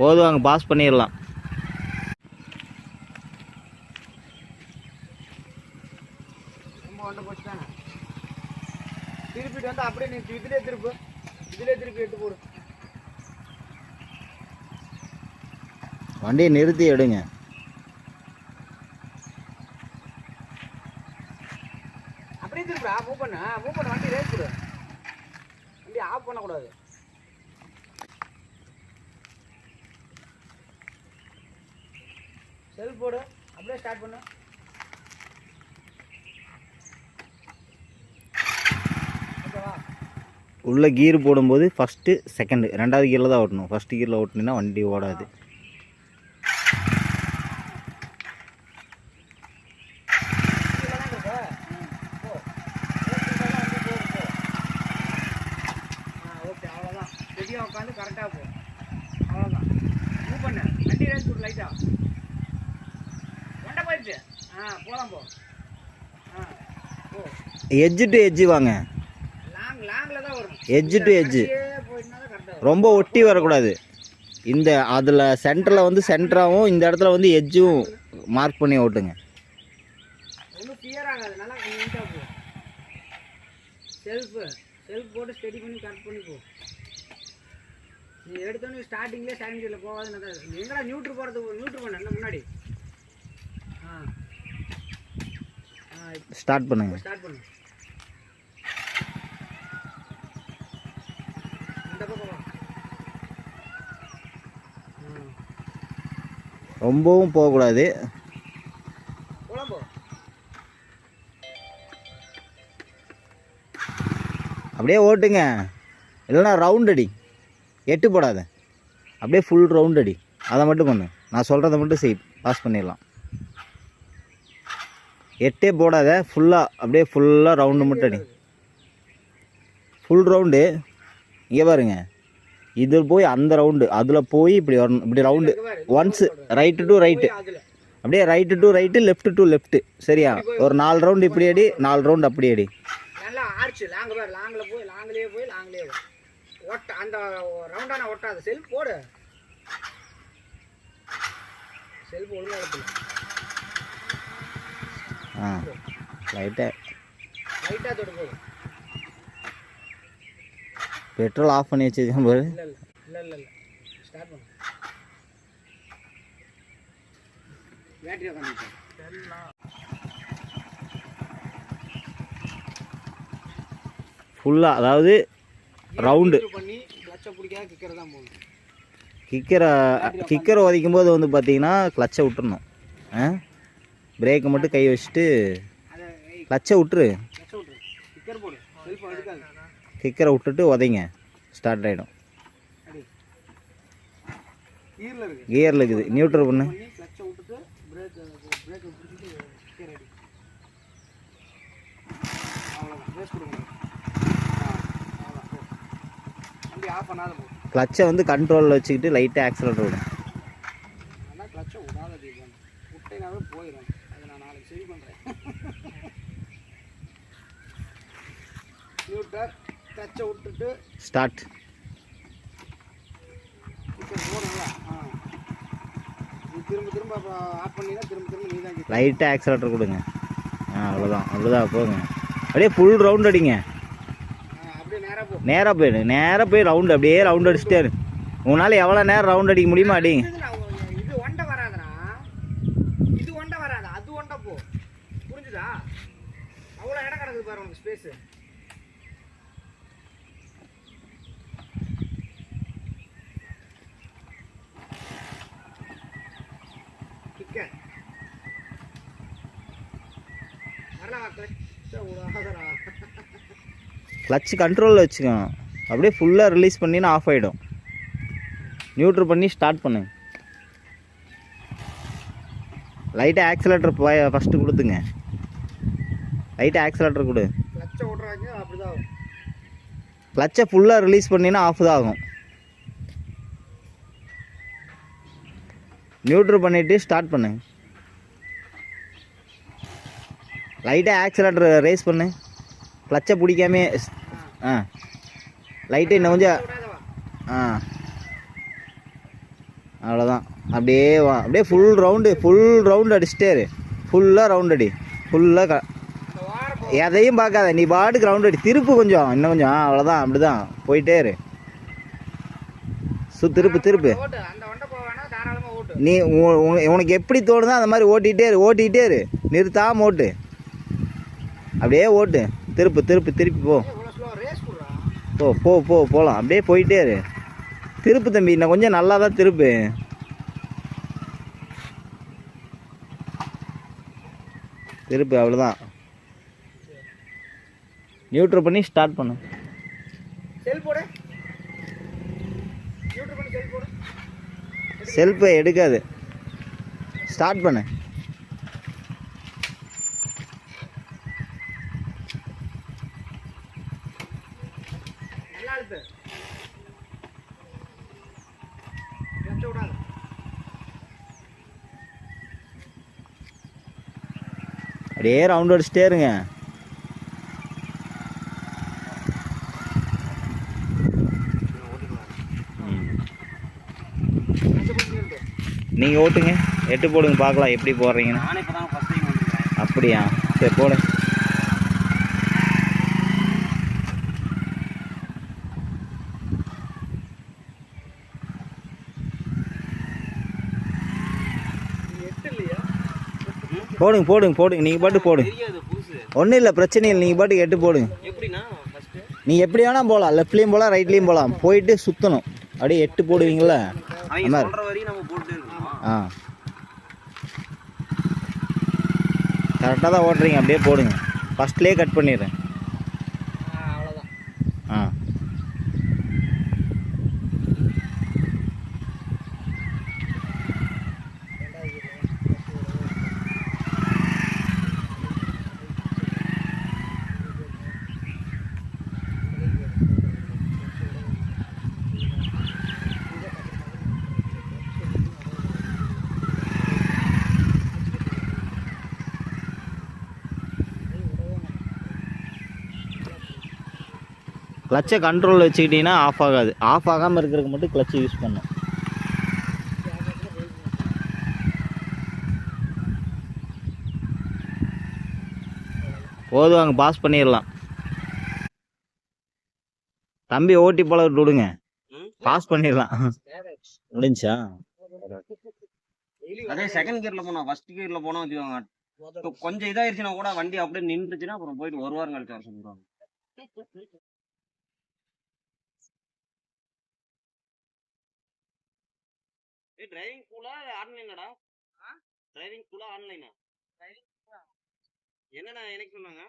போதுவாங்க pass பண்ணிடலாம் திருப்பிட்டு வந்து அப்படியே நீ இதுலேயே திருப்பு. இதுலேயே திருப்பி போடு. வண்டியை நிறுத்தி எடுங்க. அப்படியே திருப்புடா மூவ் பண்ண. மூவ் பண்ண வண்டி ரேஸ் கொடு வண்டி ஆஃப் பண்ணக்கூடாது. செல் போடு. அப்படியே ஸ்டார்ட் பண்ணு. உள்ளே கீர் போடும்போது ஃபஸ்ட்டு செகண்டு ரெண்டாவது கீரில் தான் ஓட்டணும். ஃபஸ்ட்டு கீரில் ஓட்டினா வண்டி ஓடாது கீழே தான் இருக்கு. ம், போ. ரேஸ் இருந்தாலும் வண்டி போகும், போ. ஆ ஓகே அவ்வளோதான் ரெடியாக உட்காந்து கரெக்டாக போ அவ்வளோதான் மூவ் பண்ணு வண்டி ரேஸ் கொடு லைட்டாக ஒண்டை போயிடுச்சு ஆ போகலாம் போ ஆ டு எஜ்ஜு வாங்க. எஜ்ஜு டு தான் ரொம்ப ஒட்டி வரக்கூடாது. இந்த அதில் சென்டரில் வந்து சென்டராகவும் இந்த இடத்துல வந்து எஜ்ஜும் மார்க் பண்ணி ஓட்டுங்க. ஒன்றும் கிளியர் செல்ஃபு செல்ஃப் போட்டு ஸ்டடி பண்ணி கட் பண்ணி போ நீ எடுத்தோன்னே ஸ்டார்டிங்லேயே ஸ்டாண்டிங் கீழே எங்கடா நியூட்ரு போகிறது நியூட்ரு பண்ண முன்னாடி ஆ ஆ ஸ்டார்ட் பண்ணுங்க. ஸ்டார்ட் ரொம்பவும் போகக்கூடாது. அப்படியே ஓட்டுங்க. இல்லைன்னா ரவுண்ட் அடி. எட்டு போடாத. அப்படியே ஃபுல் ரவுண்ட் அடி. அதை மட்டும் பண்ணு. நான் சொல்கிறத மட்டும் செய் பாஸ் பண்ணிடலாம். எட்டே போடாத ஃபுல்லாக அப்படியே ஃபுல்லாக ரவுண்டு மட்டும் அடி. ஃபுல் ரவுண்டு இங்கே பாருங்க. இது போய் அந்த ரவுண்டு அதில் போய் இப்படி வரணும். இப்படி round once right to right அப்படியே right to right left to left சரியா? ஒரு நாலு ரவுண்டு இப்படி அடி நாலு ரவுண்டு அப்படி அடி. போடு. ஆர்ச்சு லாங்க பேர் லாங்கில் போய் லாங்கிலே போய் லாங்கிலே வா ஒட்ட அந்த ரவுண்டான ஒட்டாது செல்ஃப் போடு செல்ஃப் ஒழுங்கா எடுத்துல ஆ. லைட்டாக லைட்டாக தொட்டு போடு பெட்ரோல் ஆஃப் பண்ணி வச்சிருக்கேன் பாரு. இல்லை இல்லை இல்லை இல்லை இல்லை. ஸ்டார்ட் பண்ணு. பேட்டரி உட்காந்து ஃபுல்லாக அதாவது ரவுண்டு பண்ணி கிளச்சை பிடிக்காத கிக்கர் தான் கிக்கரை கிக்கரை உதைக்கும் போது வந்து பார்த்தீங்கன்னா கிளச்சை விட்டுறணும். ஆ? பிரேக்கை மட்டும் கை வச்சுட்டு லட்சை விட்டுரு. கிக்கரை விட்டுட்டு உதைங்க. ஸ்டார்ட் ஆகிடும் கியரில் இருக்குது. நியூட்ரல் பண்ணு. கிளச்சை வந்து கண்ட்ரோலில் வச்சுக்கிட்டு லைட்டாக ஆக்சிலேட்டர் விடும் கிளச்சை விட்டுட்டு ஸ்டார்ட். இப்போ போகணும்ல ஆ. நீ திரும்ப திரும்ப ஆஃப் பண்ணினா திரும்ப திரும்ப நீ தான் லைட்டாக ஆக்சிலேட்டர் கொடுங்க. ஆ அவ்வளோதான் அவ்வளோதான் போங்க அப்படியே ஃபுல் ரவுண்ட் அடிங்க. அப்படியே நேராக போ. நேராக போயிடு. நேராக போய் ரவுண்டு அப்படியே ரவுண்ட் அடிச்சுட்டே உங்களால் எவ்வளோ நேரம் ரவுண்ட் அடிக்க முடியுமா அடிங்க. கிளச் கண்ட்ரோலில் வச்சுக்கணும் அப்படியே ஃபுல்லாக ரிலீஸ் பண்ணினா ஆஃப் ஆகிடும் நியூட்ரு பண்ணி ஸ்டார்ட் பண்ணு. லைட்டாக ஆக்சிலேட்டர் ஃபஸ்ட்டு கொடுத்துங்க. லைட்டாக ஆக்சிலேட்டர் கொடு. கிளச்சை விட்றாங்க அப்படிதான் ஆகும். கிளச்சை ஃபுல்லாக ரிலீஸ் பண்ணினா ஆஃப் தான் ஆகும். நியூட்ரு பண்ணிவிட்டு ஸ்டார்ட் பண்ணு. லைட்டாக ஆக்சிலேட்டர் ரேஸ் பண்ணு. கிளச்சை பிடிக்காமே ஆ. லைட்டு இன்னும் கொஞ்சம் ஆ. அவ்வளோதான் அப்படியே வா அப்படியே ஃபுல் ரவுண்டு ஃபுல் ரவுண்டு அடிச்சிட்டே இரு. ஃபுல்லாக ரவுண்ட் அடி. ஃபுல்லாக க எதையும் பார்க்காத. நீ பாட்டுக்கு ரவுண்ட் அடி. திருப்பு கொஞ்சம் இன்னும் கொஞ்சம் அவ்வளோதான் அவ்வளோதான் அப்படிதான். போயிட்டே இரு. சு திருப்பு திருப்பு. நீ உ- உ- உனக்கு எப்படி தோணுதோ அந்த மாதிரி ஓட்டிகிட்டே இரு ஓட்டிக்கிட்டே இரு. நிறுத்தாம ஓட்டு. அப்படியே ஓட்டு. திருப்பு திருப்பு திருப்பி போ. போ போ போ போகலாம் அப்படியே போயிட்டே இரு. திருப்பு தம்பி இன்னும் கொஞ்சம் நல்லா தான் திருப்பு. திருப்பு அவ்வளோதான் நியூட்ரு பண்ணி ஸ்டார்ட் பண்ணு. செல்ஃபை எடுக்காது. ஸ்டார்ட் பண்ணு நல்லா அழுத்து கிளச்ச விடாத அப்படியே ரவுண்ட் அடிச்சிட்டே இருங்க. நீங்கள் ஓட்டுங்க. எட்டு போடுங்க பார்க்கலாம் எப்படி போடுறீங்கன்னு. அப்படியா? சரி போடு எட்டு இல்லையா போடுங்க போடுங்க போடுங்க. நீங்கள் பாட்டு போடுங்க. ஒன்றும் இல்லை பிரச்சனை இல்லை. நீங்கள் பாட்டுக்கு எட்டு போடுங்க. நீங்கள் எப்படி வேணால் போகலாம் லெஃப்ட்லேயும் போகலாம் ரைட்லேயும் போகலாம் போயிட்டு சுற்றணும் அப்படியே எட்டு போடுவீங்கள போட்டு ஆ. கரெக்டாக தான் ஓட்டுறீங்க. அப்படியே போடுங்க. ஃபஸ்ட்லேயே கட் பண்ணிடுறேன். கிளச்சை கண்ட்ரோல் வச்சுக்கிட்டீங்கன்னா ஆஃப் ஆகாது. ஆஃப் ஆகாமல் இருக்கிறதுக்கு மட்டும் கிளச்சை யூஸ் பண்ணும் போதும் அங்கே பாஸ் பண்ணிடலாம். தம்பி ஓட்டி போல விடுங்க. பாஸ் பண்ணிடலாம். முடிஞ்சா? அதே செகண்ட் கியர்ல போனோம் ஃபர்ஸ்ட் கியர்ல போனோம் வச்சுக்கோங்க. கொஞ்சம் இதாயிருச்சுன்னா கூட வண்டி அப்படியே நின்றுச்சுன்னா அப்புறம் போயிட்டு ஒரு வாரம் கழிச்சு வர சொல்லுவாங்க டிரைவிங் ஸ்கூலா ஆன்லைனாடா டிரைவிங் ஸ்கூலா ஆன்லைனா என்னடா எனக்கு சொன்னாங்க?